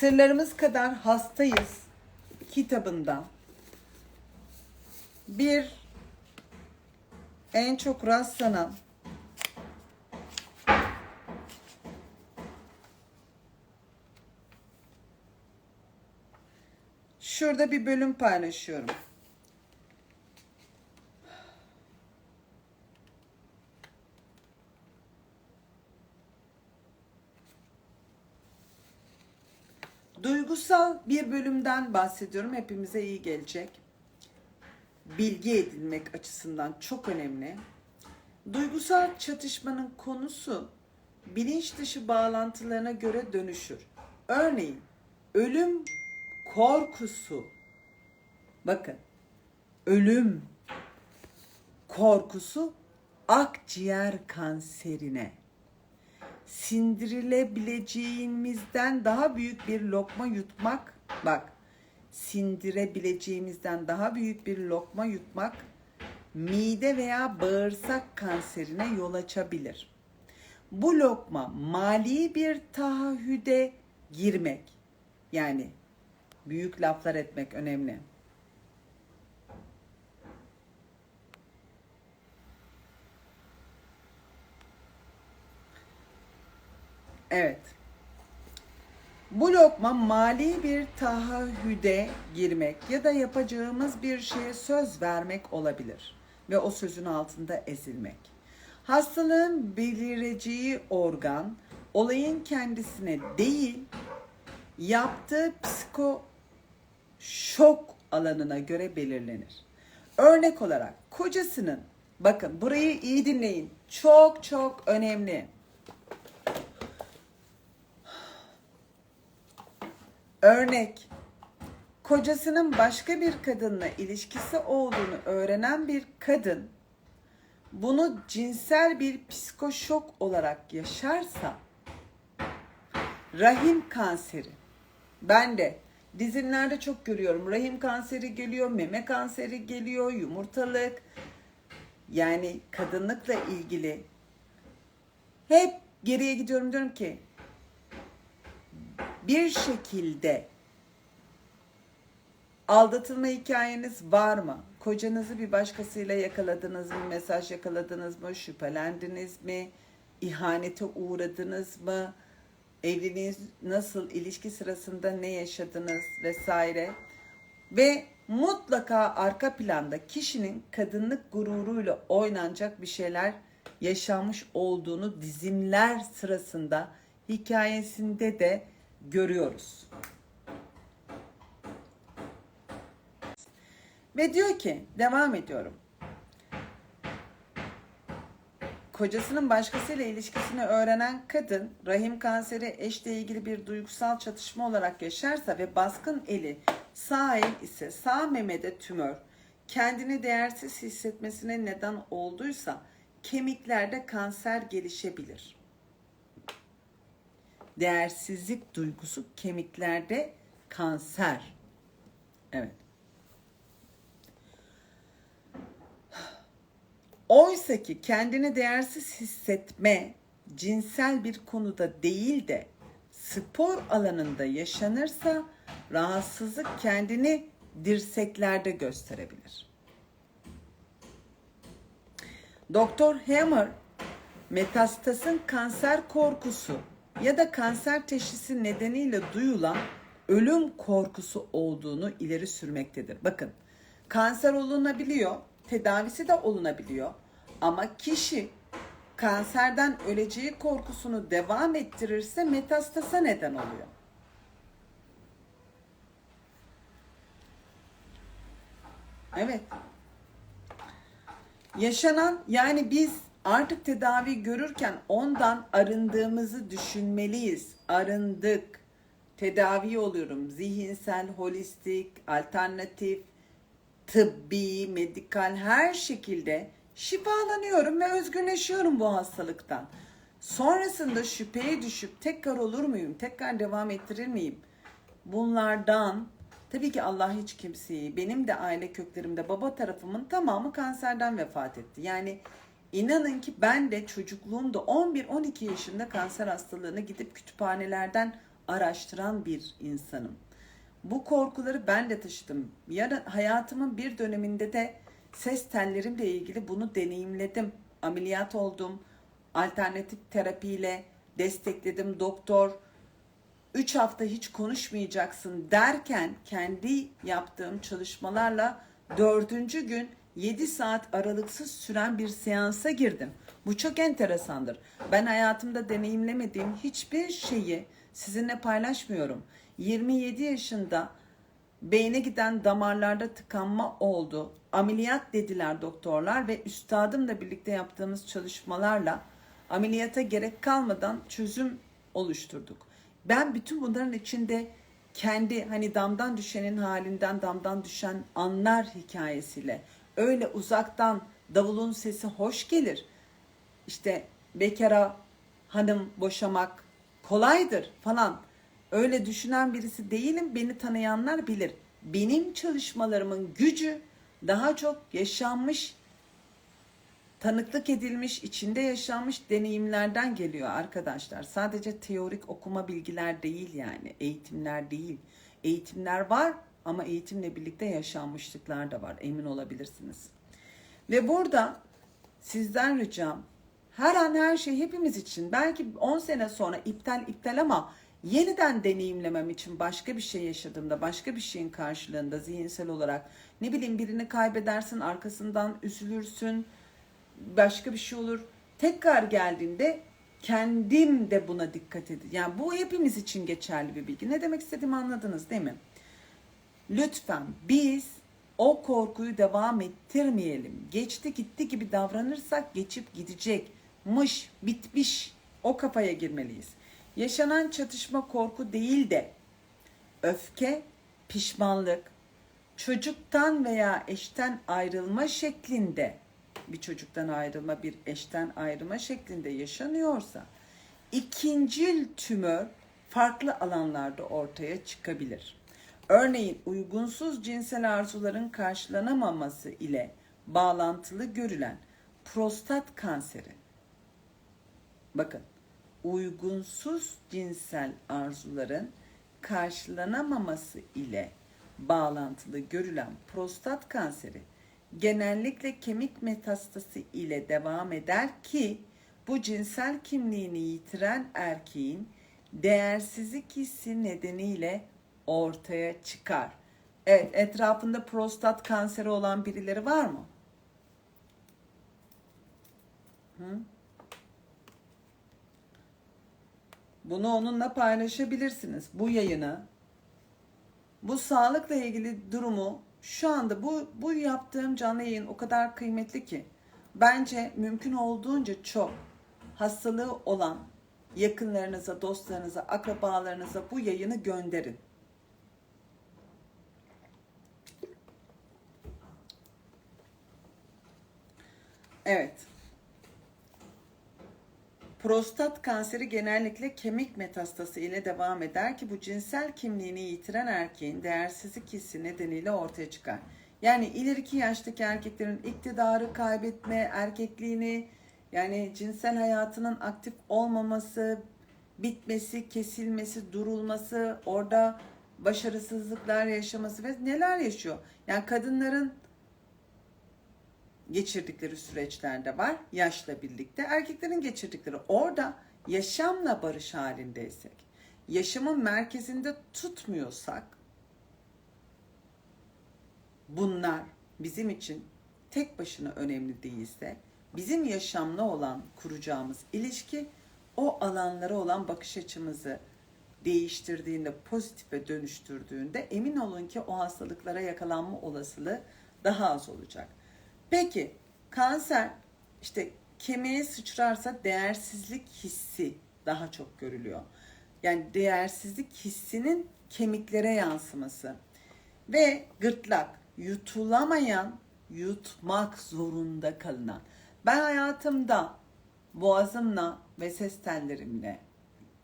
Sırlarımız kadar hastayız kitabında bir en çok rastlanan şurada bir bölüm paylaşıyorum. Duygusal bir bölümden bahsediyorum. Hepimize iyi gelecek. Bilgi edinmek açısından çok önemli. Duygusal çatışmanın konusu bilinç dışı bağlantılarına göre dönüşür. Örneğin ölüm korkusu. Bakın. Ölüm korkusu akciğer kanserine sindirilebileceğimizden daha büyük bir lokma yutmak bak sindirebileceğimizden daha büyük bir lokma yutmak mide veya bağırsak kanserine yol açabilir. Bu lokma mali bir taahhüde girmek yani büyük laflar etmek önemli. Evet. Bu lokma mali bir taahhüde girmek ya da yapacağımız bir şeye söz vermek olabilir ve o sözün altında ezilmek. Hastalığın belireceği organ olayın kendisine değil yaptığı psiko şok alanına göre belirlenir. Örnek olarak kocasının bakın burayı iyi dinleyin. Çok çok önemli. Örnek, kocasının başka bir kadınla ilişkisi olduğunu öğrenen bir kadın bunu cinsel bir psikoşok olarak yaşarsa rahim kanseri. Ben de dizinlerde çok görüyorum. Rahim kanseri geliyor, meme kanseri geliyor, yumurtalık. Yani kadınlıkla ilgili hep geriye gidiyorum diyorum ki bir şekilde aldatılma hikayeniz var mı? Kocanızı bir başkasıyla yakaladınız mı? Mesaj yakaladınız mı? Şüphelendiniz mi? İhanete uğradınız mı? Evliliğiniz nasıl? ilişki sırasında ne yaşadınız vesaire? Ve mutlaka arka planda kişinin kadınlık gururuyla oynanacak bir şeyler yaşanmış olduğunu dizimler sırasında hikayesinde de görüyoruz. Ve diyor ki, devam ediyorum. Kocasının başkasıyla ilişkisini öğrenen kadın rahim kanseri eşle ilgili bir duygusal çatışma olarak yaşarsa ve baskın eli sağ el ise sağ memede tümör kendini değersiz hissetmesine neden olduysa kemiklerde kanser gelişebilir değersizlik duygusu kemiklerde kanser. Evet. Oysa ki kendini değersiz hissetme cinsel bir konuda değil de spor alanında yaşanırsa rahatsızlık kendini dirseklerde gösterebilir. Doktor Hammer metastasın kanser korkusu ya da kanser teşhisi nedeniyle duyulan ölüm korkusu olduğunu ileri sürmektedir. Bakın kanser olunabiliyor, tedavisi de olunabiliyor ama kişi kanserden öleceği korkusunu devam ettirirse metastasa neden oluyor. Evet. Yaşanan yani biz artık tedavi görürken ondan arındığımızı düşünmeliyiz. Arındık. Tedavi oluyorum. Zihinsel, holistik, alternatif, tıbbi, medikal her şekilde şifalanıyorum ve özgürleşiyorum bu hastalıktan. Sonrasında şüpheye düşüp tekrar olur muyum? Tekrar devam ettirir miyim? Bunlardan tabii ki Allah hiç kimseyi, benim de aile köklerimde baba tarafımın tamamı kanserden vefat etti. Yani İnanın ki ben de çocukluğumda 11-12 yaşında kanser hastalığını gidip kütüphanelerden araştıran bir insanım. Bu korkuları ben de taşıdım. Yarın hayatımın bir döneminde de ses tellerimle ilgili bunu deneyimledim. Ameliyat oldum. Alternatif terapiyle destekledim. Doktor 3 hafta hiç konuşmayacaksın derken kendi yaptığım çalışmalarla dördüncü gün 7 saat aralıksız süren bir seansa girdim. Bu çok enteresandır. Ben hayatımda deneyimlemediğim hiçbir şeyi sizinle paylaşmıyorum. 27 yaşında beyne giden damarlarda tıkanma oldu. Ameliyat dediler doktorlar ve üstadımla birlikte yaptığımız çalışmalarla ameliyata gerek kalmadan çözüm oluşturduk. Ben bütün bunların içinde kendi hani damdan düşenin halinden damdan düşen anlar hikayesiyle öyle uzaktan davulun sesi hoş gelir. İşte bekara hanım boşamak kolaydır falan. Öyle düşünen birisi değilim. Beni tanıyanlar bilir. Benim çalışmalarımın gücü daha çok yaşanmış, tanıklık edilmiş, içinde yaşanmış deneyimlerden geliyor arkadaşlar. Sadece teorik okuma bilgiler değil yani, eğitimler değil. Eğitimler var ama eğitimle birlikte yaşanmışlıklar da var. Emin olabilirsiniz. Ve burada sizden ricam her an her şey hepimiz için belki 10 sene sonra iptal iptal ama yeniden deneyimlemem için başka bir şey yaşadığımda, başka bir şeyin karşılığında zihinsel olarak ne bileyim birini kaybedersin, arkasından üzülürsün, başka bir şey olur. Tekrar geldiğinde kendim de buna dikkat edin. Yani bu hepimiz için geçerli bir bilgi. Ne demek istediğimi anladınız değil mi? Lütfen biz o korkuyu devam ettirmeyelim. Geçti gitti gibi davranırsak geçip gidecek. Mış, bitmiş. O kafaya girmeliyiz. Yaşanan çatışma korku değil de öfke, pişmanlık, çocuktan veya eşten ayrılma şeklinde bir çocuktan ayrılma, bir eşten ayrılma şeklinde yaşanıyorsa ikincil tümör farklı alanlarda ortaya çıkabilir. Örneğin uygunsuz cinsel arzuların karşılanamaması ile bağlantılı görülen prostat kanseri. Bakın, uygunsuz cinsel arzuların karşılanamaması ile bağlantılı görülen prostat kanseri genellikle kemik metastası ile devam eder ki bu cinsel kimliğini yitiren erkeğin değersizlik hissi nedeniyle ortaya çıkar. Evet, etrafında prostat kanseri olan birileri var mı? Hı? Bunu onunla paylaşabilirsiniz. Bu yayını, bu sağlıkla ilgili durumu şu anda bu bu yaptığım canlı yayın o kadar kıymetli ki bence mümkün olduğunca çok hastalığı olan yakınlarınıza, dostlarınıza, akrabalarınıza bu yayını gönderin. Evet. Prostat kanseri genellikle kemik metastası ile devam eder ki bu cinsel kimliğini yitiren erkeğin değersizlik hissi nedeniyle ortaya çıkar. Yani ileriki yaştaki erkeklerin iktidarı kaybetme, erkekliğini yani cinsel hayatının aktif olmaması, bitmesi, kesilmesi, durulması, orada başarısızlıklar yaşaması ve neler yaşıyor. Yani kadınların geçirdikleri süreçlerde var yaşla birlikte. Erkeklerin geçirdikleri orada yaşamla barış halindeysek, yaşamın merkezinde tutmuyorsak bunlar bizim için tek başına önemli değilse bizim yaşamla olan kuracağımız ilişki o alanlara olan bakış açımızı değiştirdiğinde, pozitife dönüştürdüğünde emin olun ki o hastalıklara yakalanma olasılığı daha az olacak. Peki kanser işte kemiğe sıçrarsa değersizlik hissi daha çok görülüyor. Yani değersizlik hissinin kemiklere yansıması ve gırtlak yutulamayan yutmak zorunda kalınan. Ben hayatımda boğazımla ve ses tellerimle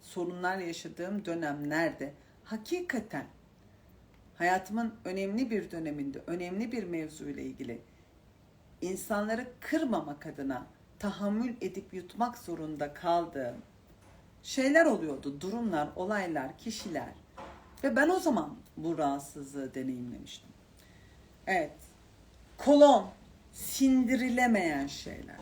sorunlar yaşadığım dönemlerde hakikaten hayatımın önemli bir döneminde önemli bir mevzuyla ilgili insanları kırmamak adına tahammül edip yutmak zorunda kaldığım şeyler oluyordu. Durumlar, olaylar, kişiler. Ve ben o zaman bu rahatsızlığı deneyimlemiştim. Evet. Kolon sindirilemeyen şeyler.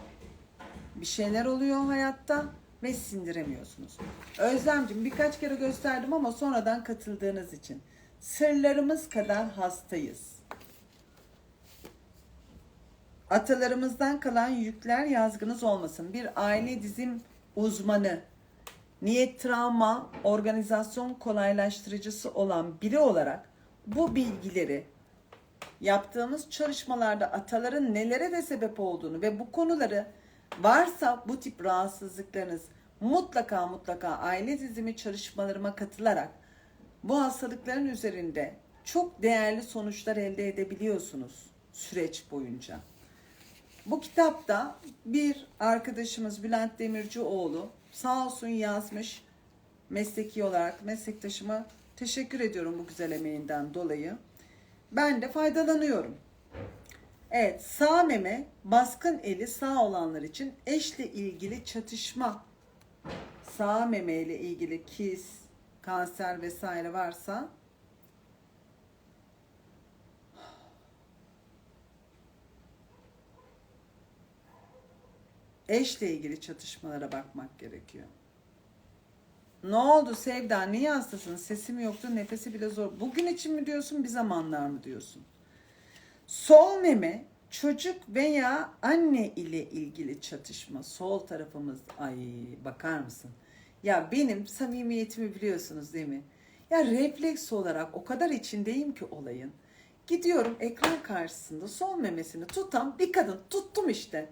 Bir şeyler oluyor hayatta ve sindiremiyorsunuz. Özlemcim birkaç kere gösterdim ama sonradan katıldığınız için. Sırlarımız kadar hastayız. Atalarımızdan kalan yükler yazgınız olmasın. Bir aile dizim uzmanı, niyet travma organizasyon kolaylaştırıcısı olan biri olarak bu bilgileri yaptığımız çalışmalarda ataların nelere de sebep olduğunu ve bu konuları varsa bu tip rahatsızlıklarınız mutlaka mutlaka aile dizimi çalışmalarıma katılarak bu hastalıkların üzerinde çok değerli sonuçlar elde edebiliyorsunuz süreç boyunca. Bu kitapta bir arkadaşımız Bülent Demircioğlu sağ olsun yazmış mesleki olarak meslektaşıma teşekkür ediyorum bu güzel emeğinden dolayı. Ben de faydalanıyorum. Evet sağ meme baskın eli sağ olanlar için eşle ilgili çatışma sağ meme ile ilgili kis, kanser vesaire varsa eşle ilgili çatışmalara bakmak gerekiyor. Ne oldu Sevda? Niye hastasın? Sesim yoktu, nefesi bile zor. Bugün için mi diyorsun, bir zamanlar mı diyorsun? Sol meme çocuk veya anne ile ilgili çatışma. Sol tarafımız. Ay bakar mısın? Ya benim samimiyetimi biliyorsunuz değil mi? Ya refleks olarak o kadar içindeyim ki olayın. Gidiyorum ekran karşısında sol memesini tutan bir kadın. Tuttum işte.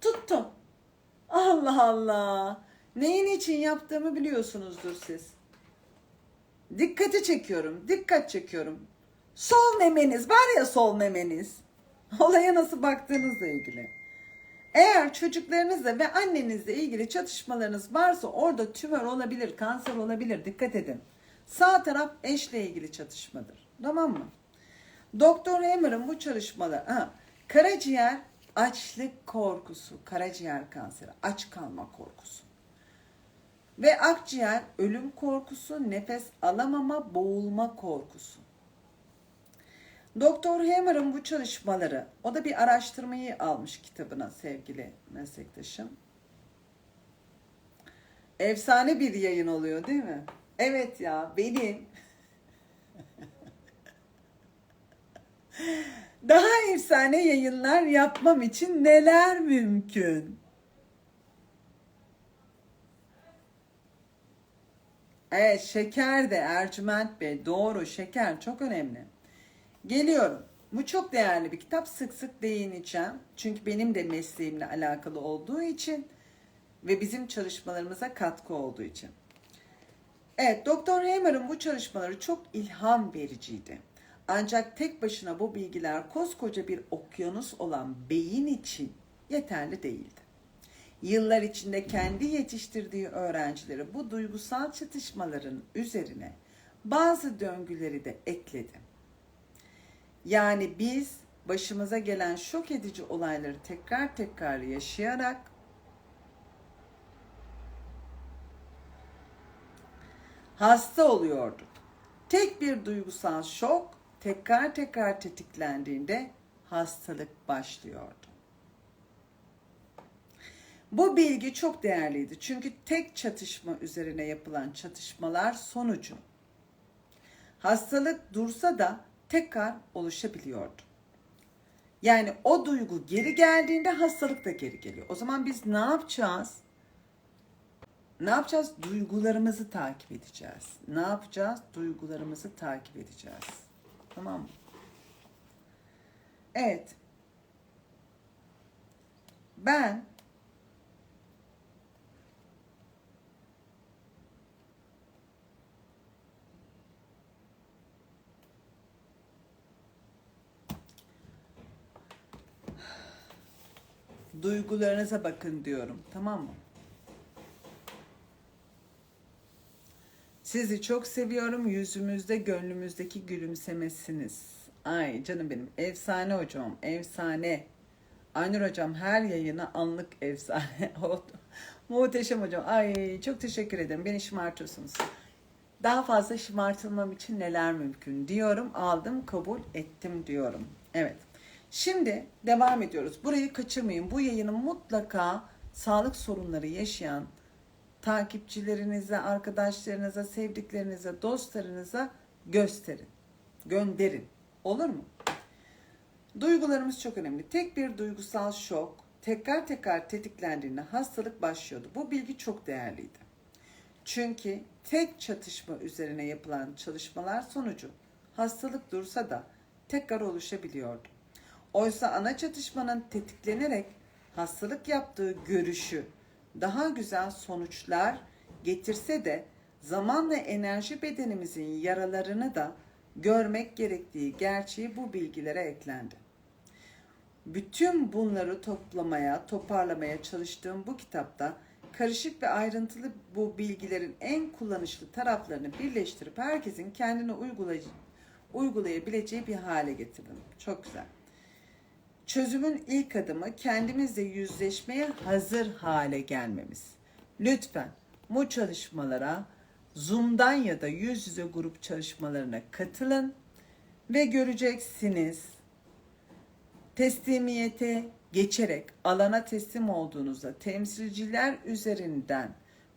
Tuttum. Allah Allah. Neyin için yaptığımı biliyorsunuzdur siz. Dikkati çekiyorum, dikkat çekiyorum. Sol memeniz var ya sol memeniz. Olaya nasıl baktığınızla ilgili. Eğer çocuklarınızla ve annenizle ilgili çatışmalarınız varsa orada tümör olabilir, kanser olabilir. Dikkat edin. Sağ taraf eşle ilgili çatışmadır. Tamam mı? Doktor Hammer'ın bu çalışmaları, ha, karaciğer açlık korkusu, karaciğer kanseri, aç kalma korkusu. Ve akciğer ölüm korkusu, nefes alamama, boğulma korkusu. Doktor Hammer'ın bu çalışmaları, o da bir araştırmayı almış kitabına sevgili meslektaşım. Efsane bir yayın oluyor değil mi? Evet ya benim daha efsane yayınlar yapmam için neler mümkün? Evet şeker de Ercüment Bey doğru şeker çok önemli. Geliyorum. Bu çok değerli bir kitap. Sık sık değineceğim. Çünkü benim de mesleğimle alakalı olduğu için ve bizim çalışmalarımıza katkı olduğu için. Evet, Doktor Hamer'ın bu çalışmaları çok ilham vericiydi. Ancak tek başına bu bilgiler koskoca bir okyanus olan beyin için yeterli değildi. Yıllar içinde kendi yetiştirdiği öğrencileri bu duygusal çatışmaların üzerine bazı döngüleri de ekledi. Yani biz başımıza gelen şok edici olayları tekrar tekrar yaşayarak hasta oluyorduk. Tek bir duygusal şok tekrar tekrar tetiklendiğinde hastalık başlıyordu. Bu bilgi çok değerliydi. Çünkü tek çatışma üzerine yapılan çatışmalar sonucu hastalık dursa da tekrar oluşabiliyordu. Yani o duygu geri geldiğinde hastalık da geri geliyor. O zaman biz ne yapacağız? Ne yapacağız? Duygularımızı takip edeceğiz. Ne yapacağız? Duygularımızı takip edeceğiz. Tamam mı? Evet. Ben duygularınıza bakın diyorum. Tamam mı? Sizi çok seviyorum. Yüzümüzde, gönlümüzdeki gülümsemesiniz. Ay canım benim. Efsane hocam. Efsane. Aynur hocam her yayına anlık efsane. Muhteşem hocam. Ay çok teşekkür ederim. Beni şımartıyorsunuz. Daha fazla şımartılmam için neler mümkün diyorum. Aldım, kabul ettim diyorum. Evet. Şimdi devam ediyoruz. Burayı kaçırmayın. Bu yayını mutlaka sağlık sorunları yaşayan takipçilerinize, arkadaşlarınıza, sevdiklerinize, dostlarınıza gösterin. Gönderin. Olur mu? Duygularımız çok önemli. Tek bir duygusal şok tekrar tekrar tetiklendiğinde hastalık başlıyordu. Bu bilgi çok değerliydi. Çünkü tek çatışma üzerine yapılan çalışmalar sonucu hastalık dursa da tekrar oluşabiliyordu. Oysa ana çatışmanın tetiklenerek hastalık yaptığı görüşü daha güzel sonuçlar getirse de zamanla enerji bedenimizin yaralarını da görmek gerektiği gerçeği bu bilgilere eklendi. Bütün bunları toplamaya, toparlamaya çalıştığım bu kitapta karışık ve ayrıntılı bu bilgilerin en kullanışlı taraflarını birleştirip herkesin kendine uygulay uygulayabileceği bir hale getirdim. Çok güzel. Çözümün ilk adımı kendimizle yüzleşmeye hazır hale gelmemiz. Lütfen bu çalışmalara Zoom'dan ya da yüz yüze grup çalışmalarına katılın ve göreceksiniz teslimiyete geçerek alana teslim olduğunuzda temsilciler üzerinden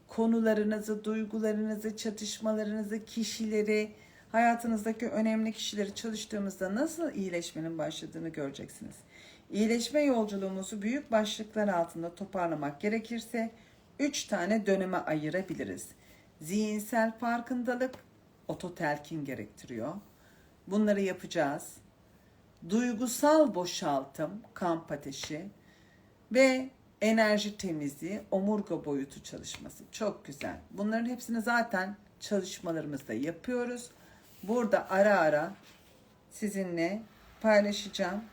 konularınızı, duygularınızı, çatışmalarınızı, kişileri, hayatınızdaki önemli kişileri çalıştığımızda nasıl iyileşmenin başladığını göreceksiniz. İyileşme yolculuğumuzu büyük başlıklar altında toparlamak gerekirse 3 tane döneme ayırabiliriz. Zihinsel farkındalık ototelkin gerektiriyor. Bunları yapacağız duygusal boşaltım, kamp ateşi ve enerji temizliği, omurga boyutu çalışması. Çok güzel. Bunların hepsini zaten çalışmalarımızda yapıyoruz. Burada ara ara sizinle paylaşacağım.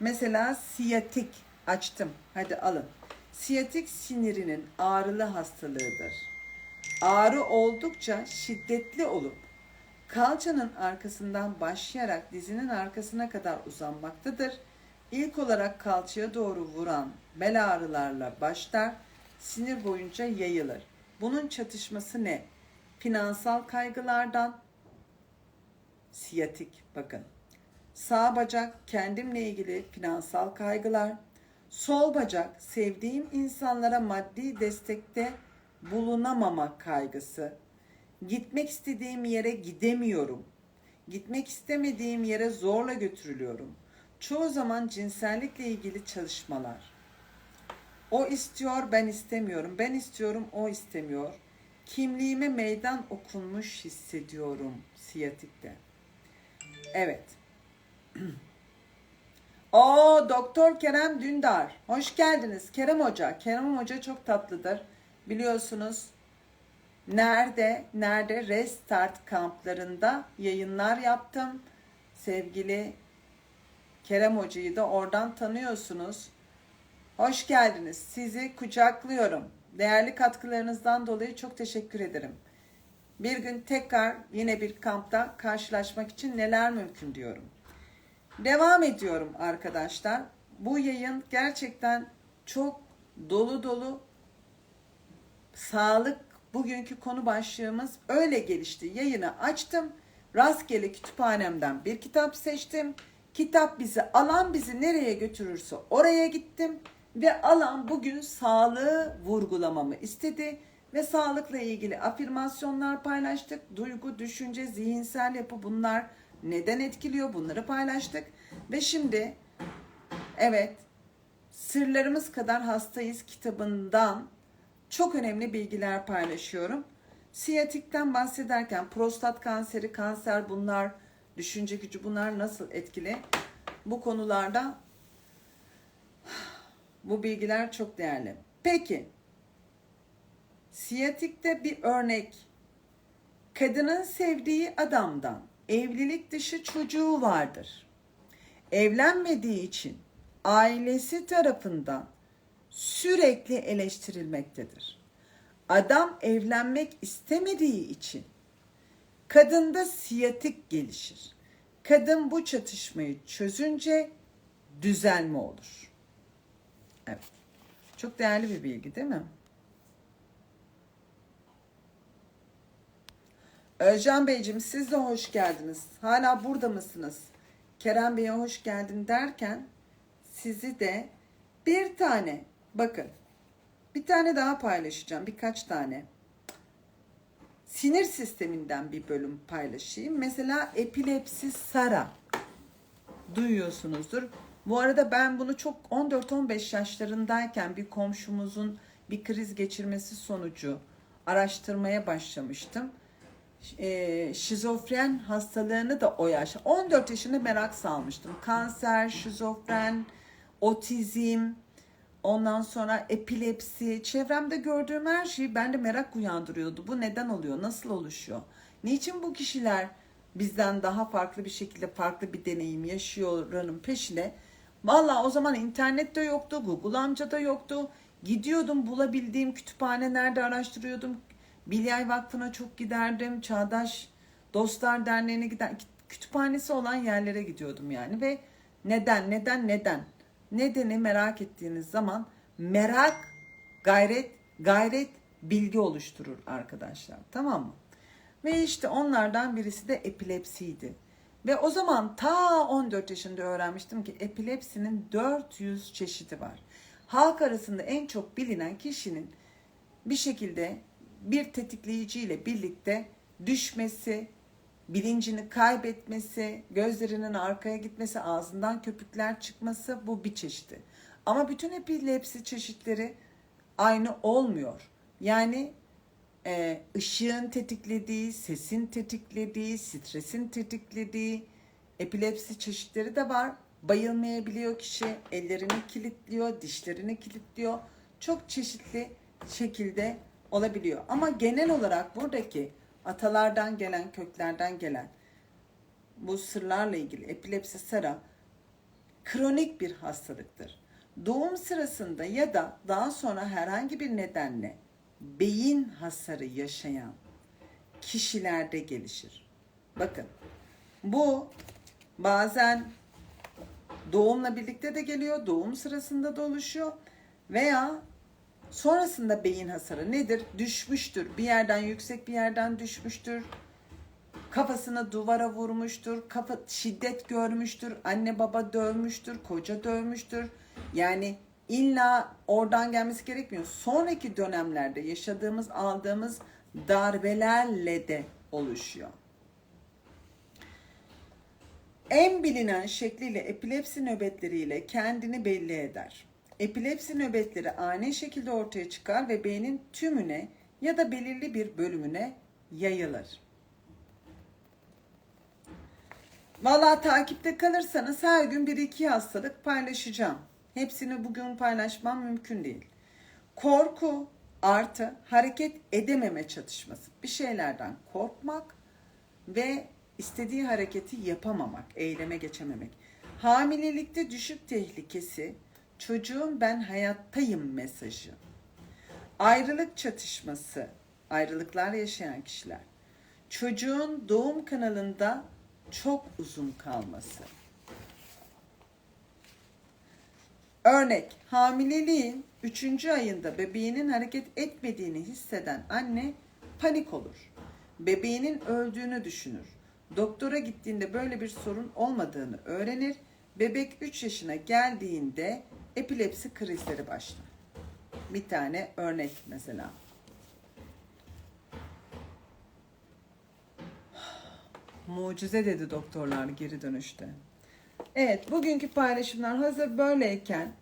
Mesela siyatik açtım. Hadi alın. Siyatik sinirinin ağrılı hastalığıdır. Ağrı oldukça şiddetli olup kalçanın arkasından başlayarak dizinin arkasına kadar uzanmaktadır. İlk olarak kalçaya doğru vuran bel ağrılarla başlar, sinir boyunca yayılır. Bunun çatışması ne? Finansal kaygılardan, siyatik bakın. Sağ bacak kendimle ilgili finansal kaygılar, sol bacak sevdiğim insanlara maddi destekte bulunamama kaygısı, Gitmek istediğim yere gidemiyorum. Gitmek istemediğim yere zorla götürülüyorum. Çoğu zaman cinsellikle ilgili çalışmalar. O istiyor, ben istemiyorum. Ben istiyorum, o istemiyor. Kimliğime meydan okunmuş hissediyorum siyatikte. Evet. O Doktor Kerem Dündar. Hoş geldiniz Kerem Hoca. Kerem Hoca çok tatlıdır. Biliyorsunuz Nerede? Nerede? Restart kamplarında yayınlar yaptım. Sevgili Kerem Hoca'yı da oradan tanıyorsunuz. Hoş geldiniz. Sizi kucaklıyorum. Değerli katkılarınızdan dolayı çok teşekkür ederim. Bir gün tekrar yine bir kampta karşılaşmak için neler mümkün diyorum. Devam ediyorum arkadaşlar. Bu yayın gerçekten çok dolu dolu sağlık Bugünkü konu başlığımız öyle gelişti. Yayını açtım. Rastgele kütüphanemden bir kitap seçtim. Kitap bizi alan bizi nereye götürürse oraya gittim ve alan bugün sağlığı vurgulamamı istedi ve sağlıkla ilgili afirmasyonlar paylaştık. Duygu, düşünce, zihinsel yapı bunlar neden etkiliyor bunları paylaştık. Ve şimdi evet Sırlarımız kadar hastayız kitabından çok önemli bilgiler paylaşıyorum. Siyatikten bahsederken prostat kanseri, kanser bunlar, düşünce gücü bunlar nasıl etkili? Bu konularda bu bilgiler çok değerli. Peki, siyatikte bir örnek. Kadının sevdiği adamdan evlilik dışı çocuğu vardır. Evlenmediği için ailesi tarafından sürekli eleştirilmektedir. Adam evlenmek istemediği için kadında siyatik gelişir. Kadın bu çatışmayı çözünce düzelme olur. Evet. Çok değerli bir bilgi değil mi? Özcan Beyciğim siz de hoş geldiniz. Hala burada mısınız? Kerem Bey'e hoş geldin derken sizi de bir tane bakın bir tane daha paylaşacağım birkaç tane. Sinir sisteminden bir bölüm paylaşayım. Mesela epilepsi Sara duyuyorsunuzdur. Bu arada ben bunu çok 14-15 yaşlarındayken bir komşumuzun bir kriz geçirmesi sonucu araştırmaya başlamıştım. Ee, şizofren hastalığını da o yaş 14 yaşında merak salmıştım. Kanser, şizofren, otizm, ondan sonra epilepsi, çevremde gördüğüm her şey bende merak uyandırıyordu. Bu neden oluyor? Nasıl oluşuyor? Niçin bu kişiler bizden daha farklı bir şekilde farklı bir deneyim yaşıyorların peşine? Valla o zaman internet de yoktu, Google amca da yoktu. Gidiyordum bulabildiğim kütüphane nerede araştırıyordum. Bilyay Vakfı'na çok giderdim. Çağdaş Dostlar Derneği'ne gider kütüphanesi olan yerlere gidiyordum yani ve neden neden neden nedeni merak ettiğiniz zaman merak gayret gayret bilgi oluşturur arkadaşlar tamam mı? Ve işte onlardan birisi de epilepsiydi. Ve o zaman ta 14 yaşında öğrenmiştim ki epilepsinin 400 çeşidi var. Halk arasında en çok bilinen kişinin bir şekilde bir tetikleyiciyle birlikte düşmesi, bilincini kaybetmesi, gözlerinin arkaya gitmesi, ağzından köpükler çıkması bu bir çeşidi. Ama bütün epilepsi çeşitleri aynı olmuyor. Yani e, ışığın tetiklediği, sesin tetiklediği, stresin tetiklediği epilepsi çeşitleri de var. Bayılmayabiliyor kişi, ellerini kilitliyor, dişlerini kilitliyor. Çok çeşitli şekilde olabiliyor. Ama genel olarak buradaki atalardan gelen, köklerden gelen bu sırlarla ilgili epilepsi sara kronik bir hastalıktır. Doğum sırasında ya da daha sonra herhangi bir nedenle beyin hasarı yaşayan kişilerde gelişir. Bakın bu bazen doğumla birlikte de geliyor, doğum sırasında da oluşuyor veya sonrasında beyin hasarı nedir? Düşmüştür, bir yerden yüksek bir yerden düşmüştür, kafasını duvara vurmuştur, kafa şiddet görmüştür, anne baba dövmüştür, koca dövmüştür. Yani illa oradan gelmesi gerekmiyor. Sonraki dönemlerde yaşadığımız, aldığımız darbelerle de oluşuyor. En bilinen şekliyle epilepsi nöbetleriyle kendini belli eder. Epilepsi nöbetleri ani şekilde ortaya çıkar ve beynin tümüne ya da belirli bir bölümüne yayılır. Valla takipte kalırsanız her gün bir iki hastalık paylaşacağım. Hepsini bugün paylaşmam mümkün değil. Korku artı hareket edememe çatışması. Bir şeylerden korkmak ve istediği hareketi yapamamak, eyleme geçememek. Hamilelikte düşük tehlikesi, çocuğum ben hayattayım mesajı. Ayrılık çatışması, ayrılıklar yaşayan kişiler. Çocuğun doğum kanalında çok uzun kalması. Örnek, hamileliğin 3. ayında bebeğinin hareket etmediğini hisseden anne panik olur. Bebeğinin öldüğünü düşünür. Doktora gittiğinde böyle bir sorun olmadığını öğrenir. Bebek 3 yaşına geldiğinde epilepsi krizleri başlar. Bir tane örnek mesela. Mucize dedi doktorlar geri dönüşte. Evet, bugünkü paylaşımlar hazır böyleyken